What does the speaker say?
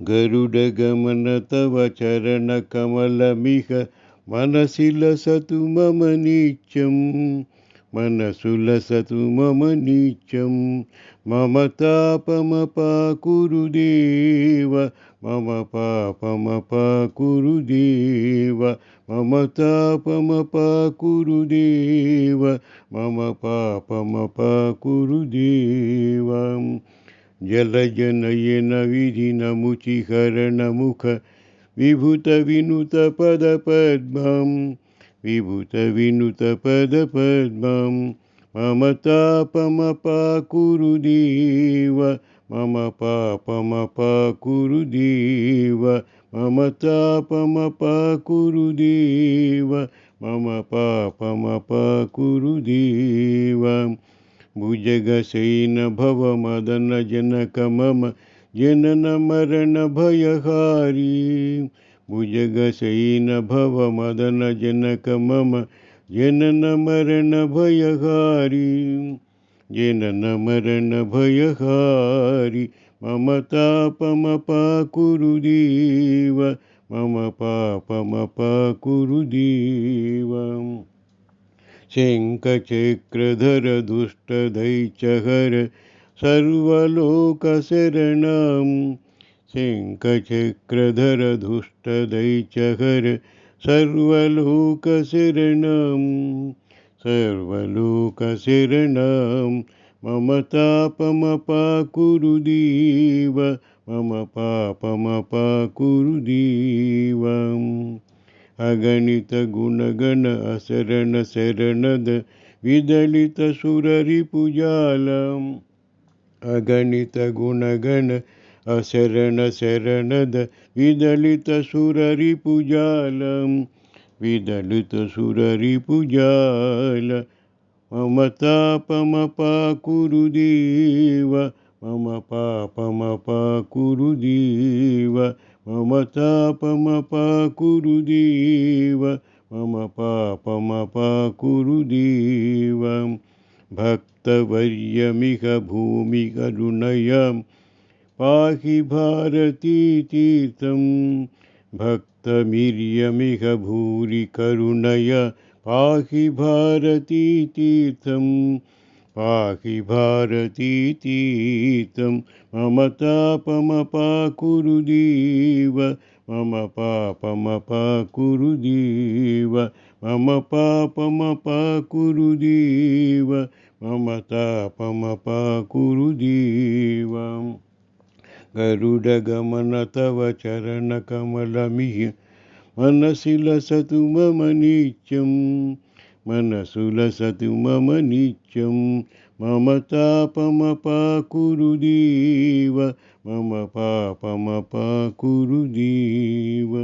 गरुडगमन तव चरणकमलमिह मनसि लसतु मम नित्यं मनसु लसतु मम नित्यं मम तापमपाकुरुदेव मम पापमपाकुरुदेव मम तापमपाकुरुदेव मम पापमपाकुरुदेव जलजनयन विधिनमुचिहरणमुख विभूतविनुतपदपद्मं विभूतविनुतपदपद्मं मम तापमपाकुरुदेव मम पापमपाकुरुदेव। मम तापमपाकुरुदेव मम पापमपाकुरुदेव भुजगशयन भवमदनजनक मम जननमरणभयहारी भुजगशयन भवमदनजनक मम जननमरणभयहारी जननमरणभयहारी मम तापमपाकुरुदेव मम पापमपाकुरुदेव सें सर्वलोकशरणं। सें सर्वलोकशरणं। सर्वलोकशरणं। मम तापमपाकुरुदीव। मम पापमपाकुरुदीवम्। पापमपाकुरुदेव अगणितगुणगण असरणशरणद विदलितसुररिपुजालम् अगणितगुणगण अशरणशरणद विदलितसुररिपुजालं विदलितसुररिपुजाल मम तापमपाकुरुदेव मम पापमपाकुरुदेव मम तापमपाकुरुदेव मम पापमपाकुरुदेव। भक्तवर्यमिह भूमिकरुणयं पाहि भारतीतीर्थं भक्तमिर्यमिह भूरि करुणय पाहि भारतीतीर्थं पाहि भारतीतीर्थं मम तापमपाकुरुदेव मम पापमपाकुरुदेव मम पापमपाकुरुदेव मम तापमपाकुरुदेव गरुडगमन तव चरणकमलमिह मनसि लसतु मम नित्यं मनसु लसतु मम नित्यं। मम तापमपाकुरुदेव मम पापमपाकुरुदेव